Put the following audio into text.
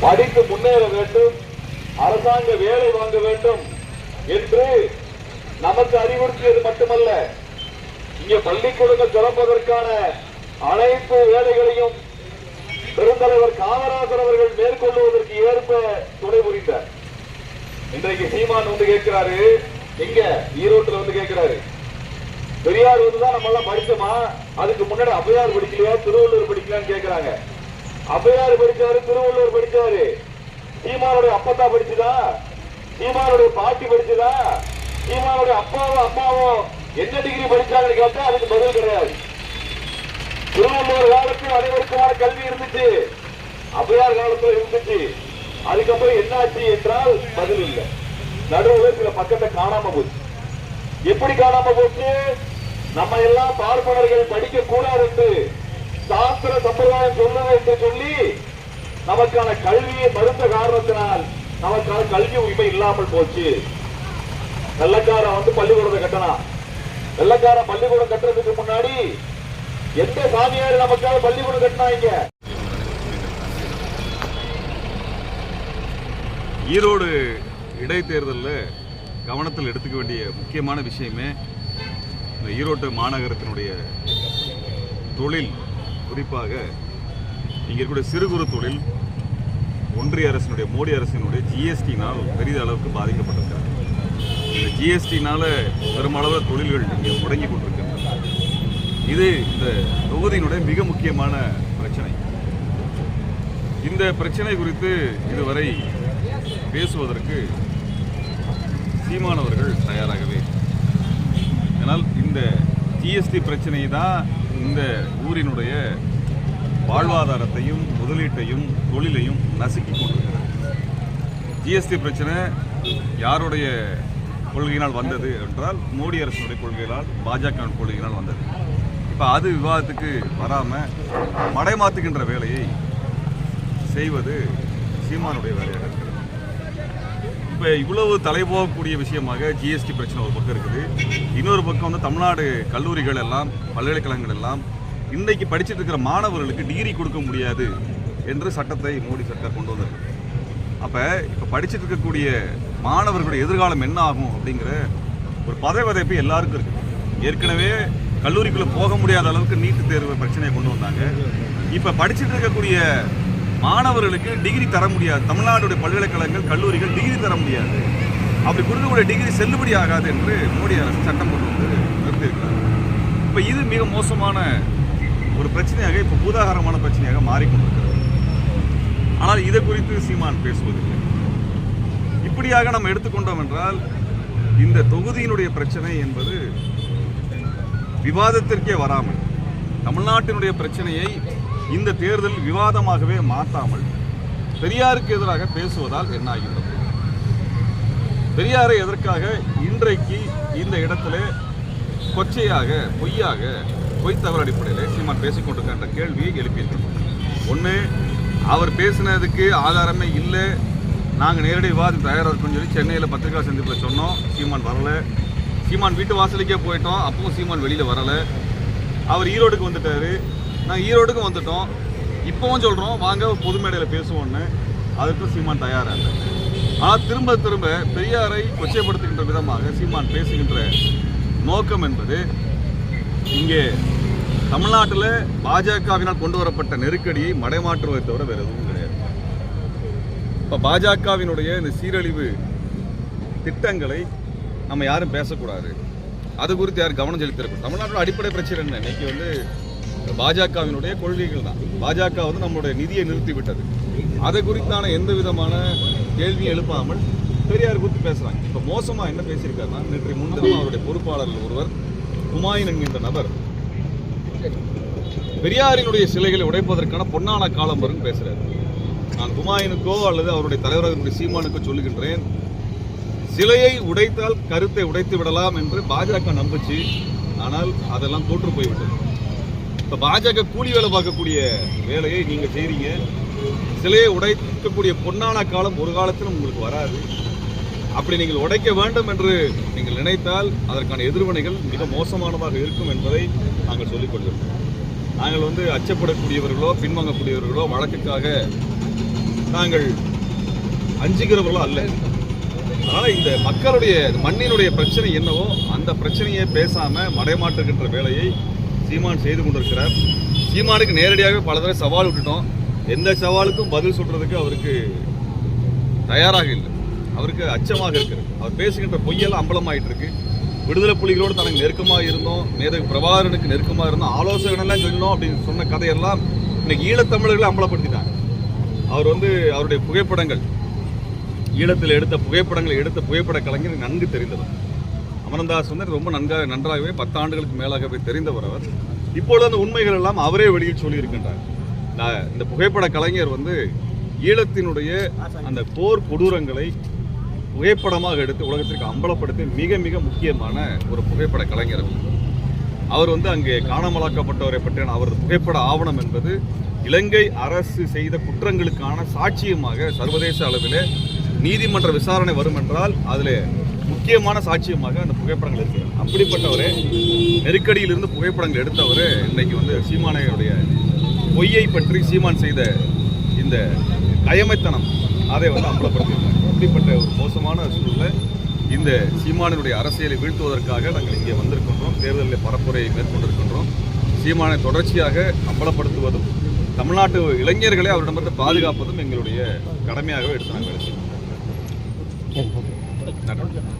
படித்து முன்னேற வேண்டும். அரசாங்க வேலை வாங்க வேண்டும் என்று நமக்கு அறிவுறுத்தியது மட்டுமல்ல. இங்கே பள்ளிக்கூடங்கள் திறப்பதற்கான அனைத்து வேலைகளையும் பெருந்தலைவர் காமராஜர் அவர்கள் மேற்கொள்வதற்கு ஏற்ப துணை புரிந்தார். இன்றைக்கு சீமான் வந்து கேட்கிறாரு. எங்க? ஈரோட்டில் வந்து கேட்கிறாரு. பெரியார் வந்து தான் நம்ம எல்லாம் படிச்சோமா அதுக்கு முன்னாடி அபையார் படிக்கலையா? திருவள்ளுவர் படிக்கலான்னு கேட்கிறாங்க. அபையார் படிச்சாரு திருவள்ளுவர் படிச்சாரு. சீமானுடைய அப்பத்தா படிச்சுதா? சீமானுடைய பாட்டி படிச்சுதா? சீமானுடைய அப்பாவும் அம்மாவும் என்ன டிகிரி படிச்சாங்கன்னு கேட்டா அதுக்கு பதில் கிடையாது. திருவள்ளுவர் காலத்தில் அனைவருக்குமான கல்வி இருந்துச்சு. அபையார் காலத்தில் இருந்துச்சு. அதுக்கப்புறம் என்னாச்சு என்றால் பதில் இல்லை. நடுவில் சில பக்கத்தை காணாம போச்சு. எப்படி காணாம போச்சு? நம்ம எல்லாம் பார்ப்பனர்கள் படிக்க கூடாது என்று சாஸ்திர சம்பிரதாயம் சொல்லுது என்று சொல்லி நமக்கான கல்வியை மறுத்த காரணத்தினால் நமக்கான கல்வி உரிமை இல்லாமல் போச்சு. வெள்ளக்காரன் வந்து பள்ளிக்கூடத்தை கட்டலாம் வெள்ளக்காரன் பள்ளிக்கூடம் கட்டுறதுக்கு முன்னாடி எந்த சாமியார் நமக்காக பள்ளிக்கூடம் கட்டினாங்க? ஈரோடு இடைத்தேர்தலில் கவனத்தில் எடுத்துக்க வேண்டிய முக்கியமான விஷயமே இந்த ஈரோட்டு மாநகரத்தினுடைய தொழில். குறிப்பாக இங்கே இருக்கக்கூடிய சிறு குறு தொழில் ஒன்றிய அரசினுடைய மோடி அரசினுடைய ஜிஎஸ்டினால் பெரிய அளவுக்கு பாதிக்கப்பட்டிருக்காங்க இந்த ஜிஎஸ்டினால பெருமளவு தொழில்கள் இங்கே முடங்கி கொண்டிருக்கின்றன. இது இந்த தொகுதியினுடைய மிக முக்கியமான பிரச்சனை. இந்த பிரச்சனை குறித்து இதுவரை பேசுவதற்கு சீமானவர்கள் தயாராகவே ஆனால் இந்த ஜிஎஸ்டி பிரச்சனை தான் இந்த ஊரினுடைய வாழ்வாதாரத்தையும் முதலீட்டையும் தொழிலையும் நசுக்கி கொண்டிருக்கிறது. ஜிஎஸ்டி பிரச்சனை யாருடைய கொள்கையினால் வந்தது என்றால் மோடி அரசுடைய கொள்கையினால் பாஜக கொள்கையினால் வந்தது. இப்போ அது விவாதத்துக்கு வராமல் மடைமாத்துகின்ற வேலையை செய்வது சீமானுடைய வேலையாக இருக்கிறது இப்போ இவ்வளவு தலைபோகக்கூடிய விஷயமாக ஜிஎஸ்டி பிரச்சனை ஒரு பக்கம் இருக்குது. இன்னொரு பக்கம் வந்து தமிழ்நாடு கல்லூரிகள் எல்லாம் பல்கலைக்கழகங்கள் எல்லாம் இன்றைக்கு படிச்சுட்டு இருக்கிற மாணவர்களுக்கு டிகிரி கொடுக்க முடியாது என்று சட்டத்தை மோடி சர்க்கார் கொண்டு வந்திருக்கு அப்போ இப்போ படிச்சுட்டு இருக்கக்கூடிய மாணவர்களுடைய எதிர்காலம் என்ன ஆகும் அப்படிங்கிற ஒரு பதவிதைப்பு எல்லாருக்கும் இருக்குது ஏற்கனவே கல்லூரிக்குள்ளே போக முடியாத அளவுக்கு நீட்டு தேர்வு பிரச்சனையை கொண்டு வந்தாங்க. இப்போ படிச்சுட்டு இருக்கக்கூடிய மாணவர்களுக்கு டிகிரி தர முடியாது. தமிழ்நாடுடைய பல்கலைக்கழகங்கள் கல்லூரிகள் டிகிரி தர முடியாது. அப்படி கொடுக்கக்கூடிய டிகிரி செல்லுபடி ஆகாது என்று மோடி அரசு சட்டம் கொண்டு வந்து நிறுத்தியிருக்கிறார். இப்போ இது மிக மோசமான ஒரு பிரச்சனையாக இப்போ பூதாகரமான பிரச்சனையாக மாறிக்கொண்டிருக்கிறது. ஆனால் இதை குறித்து சீமான் பேசுவதில்லை. இப்படியாக நம்ம எடுத்துக்கொண்டோம் என்றால் இந்த தொகுதியினுடைய பிரச்சனை என்பது விவாதத்திற்கே வராமல் தமிழ்நாட்டினுடைய பிரச்சனையை இந்த தேர்தல் விவாதமாகவே மாற்றாமல் பெரியாருக்கு எதிராக பேசுவதால் என்ன ஆகின்றது? பெரியாரை எதற்காக இன்றைக்கு இந்த இடத்துல கொச்சையாக பொய்யாக பொய் தவறு அடிப்படையில் சீமான் பேசிக்கொண்டிருக்கின்ற கேள்வியை எழுப்பியிருக்கிறோம். ஒன்று அவர் பேசினதுக்கு ஆதாரமே இல்லை. நாங்கள் நேரடி விவாதம் தயாராக இருக்கோம்னு சொல்லி சென்னையில் பத்திரிகா சந்திப்பில் சொன்னோம். சீமான் வரல. சீமான் வீட்டு வாசலுக்கே போயிட்டோம். அப்பவும் சீமான் வெளியில் வரலை. அவர் ஈரோடுக்கு வந்துட்டார். நாங்கள் ஈரோடுக்கும் வந்துட்டோம். இப்போவும் சொல்கிறோம் வாங்க பொது மேடையில் பேசுவோம்னு. அதுக்கும் சீமான் தயாராக ஆனால் திரும்ப திரும்ப பெரியாரை கொச்சைப்படுத்துகின்ற விதமாக சீமான் பேசுகின்ற நோக்கம் என்பது இங்கே தமிழ்நாட்டில் பாஜகவினால் கொண்டு வரப்பட்ட நெருக்கடியை மடைமாற்றுவதை தவிர வேறு எதுவும் கிடையாது. இப்போ பாஜகவினுடைய இந்த சீரழிவு திட்டங்களை நம்ம யாரும் பேசக்கூடாது. அது குறித்து யார் கவனம் செலுத்திருக்கணும் தமிழ்நாட்டோட அடிப்படை பிரச்சனை என்ன? இன்னைக்கு வந்து பாஜகவினுடைய கொள்கைகள் தான். பாஜக வந்து நம்மளுடைய நிதியை நிறுத்திவிட்டது அதை குறித்தான எந்த விதமான கேள்வியும் எழுப்பாமல் பெரியார் குறித்து பேசுறாங்க. இப்போ மோசமாக என்ன பேசியிருக்காருன்னா நேற்று முன்தினம் அவருடைய பொறுப்பாளர்கள் ஒருவர் குமாயின் என்கின்ற நபர் பெரியாரினுடைய சிலைகளை உடைப்பதற்கான பொன்னான காலம் வரும் பேசுகிறார் நான் குமாயினுக்கோ அல்லது அவருடைய தலைவர்களுடைய சீமானுக்கோ சொல்லுகின்றேன் சிலையை உடைத்தால் கருத்தை உடைத்து விடலாம் என்று பாஜக நம்புச்சு ஆனால் அதெல்லாம் தோற்று போய்விட்டது. இப்போ பாஜக கூலி வேலை பார்க்கக்கூடிய வேலையை நீங்க செய்றீங்க. சிலையை உடைக்கக்கூடிய பொன்னான காலம் ஒரு காலத்திலும் உங்களுக்கு வராது. அப்படி நீங்கள் உடைக்க வேண்டும் என்று நீங்கள் நினைத்தால் அதற்கான எதிர்வினைகள் மிக மோசமானதாக இருக்கும் என்பதை நாங்கள் சொல்லிக் கொள்கிறோம் நாங்கள் வந்து அச்சப்படக்கூடியவர்களோ பின்வாங்கக்கூடியவர்களோ வழக்குக்காக நாங்கள் அஞ்சுகிறவர்களோ அல்ல. அதனால் இந்த மக்களுடைய மண்ணினுடைய பிரச்சனை என்னவோ அந்த பிரச்சனையை பேசாமல் மடைமாற்றுகின்ற வேலையை சீமான் செய்து கொண்டிருக்கிறார். சீமானுக்கு நேரடியாக பல தடவை சவால் விட்டுட்டோம். எந்த சவாலுக்கும் பதில் சொல்றதுக்கு அவருக்கு தயாராக இல்லை. அவருக்கு அச்சமாக இருக்கிறது. அவர் பேசுகின்ற பொய்யெல்லாம் அம்பலமாயிட்டு இருக்கு விடுதலை புலிகளோடு தனக்கு நெருக்கமாக இருந்தோம். மேதகு பிரபாகரனுக்கு நெருக்கமாக இருந்தோம். ஆலோசகனெல்லாம் சொன்னோம் அப்படின்னு சொன்ன கதையெல்லாம் இன்னைக்கு ஈழத்தமிழர்களை அம்பலப்படுத்திட்டாங்க. அவர் வந்து அவருடைய புகைப்படங்கள் ஈழத்தில் எடுத்த புகைப்படங்களை எடுத்த புகைப்பட கலைஞர் நன்கு தெரிந்தவர். அமரந்தாஸ் வந்து ரொம்ப நன்றாக நன்றாகவே பத்தாண்டுகளுக்கு மேலாகவே தெரிந்தவர் அவர் இப்பொழுது அந்த உண்மைகள் எல்லாம் அவரே வெளியில் சொல்லியிருக்கின்றார் நான் இந்த புகைப்பட கலைஞர் வந்து ஈழத்தினுடைய அந்த போர் கொடூரங்களை புகைப்படமாக எடுத்து உலகத்திற்கு அம்பலப்படுத்தி மிக மிக முக்கியமான ஒரு புகைப்பட கலைஞர் அவர். வந்து அங்கே காணாமலாக்கப்பட்டவரை பற்றியான அவரது புகைப்பட ஆவணம் என்பது இலங்கை அரசு செய்த குற்றங்களுக்கான சாட்சியமாக சர்வதேச அளவிலே நீதிமன்ற விசாரணை வரும் என்றால் அதில் முக்கியமான சாட்சியமாக அந்த புகைப்படங்கள் இருக்கு. அப்படிப்பட்டவரே நெருக்கடியிலிருந்து புகைப்படங்கள் எடுத்தவர் இன்னைக்கு வந்து சீமானையுடைய பொய்யை பற்றி சீமான் செய்த இந்த கயமைத்தனம் அதை வந்து அம்பலப்படுத்தியிருக்காங்க. அப்படிப்பட்ட ஒரு மோசமான சூழலை இந்த சீமானினுடைய அரசியலை வீழ்த்துவதற்காக நாங்கள் இங்கே வந்திருக்கின்றோம். தேர்தலில் பரப்புரையை மேற்கொண்டிருக்கின்றோம். சீமானை தொடர்ச்சியாக அம்பலப்படுத்துவதும் தமிழ்நாட்டு இளைஞர்களை அவரிடமிருந்து பாதுகாப்பதும் எங்களுடைய கடமையாகவே எடுத்து நாங்கள் Nada.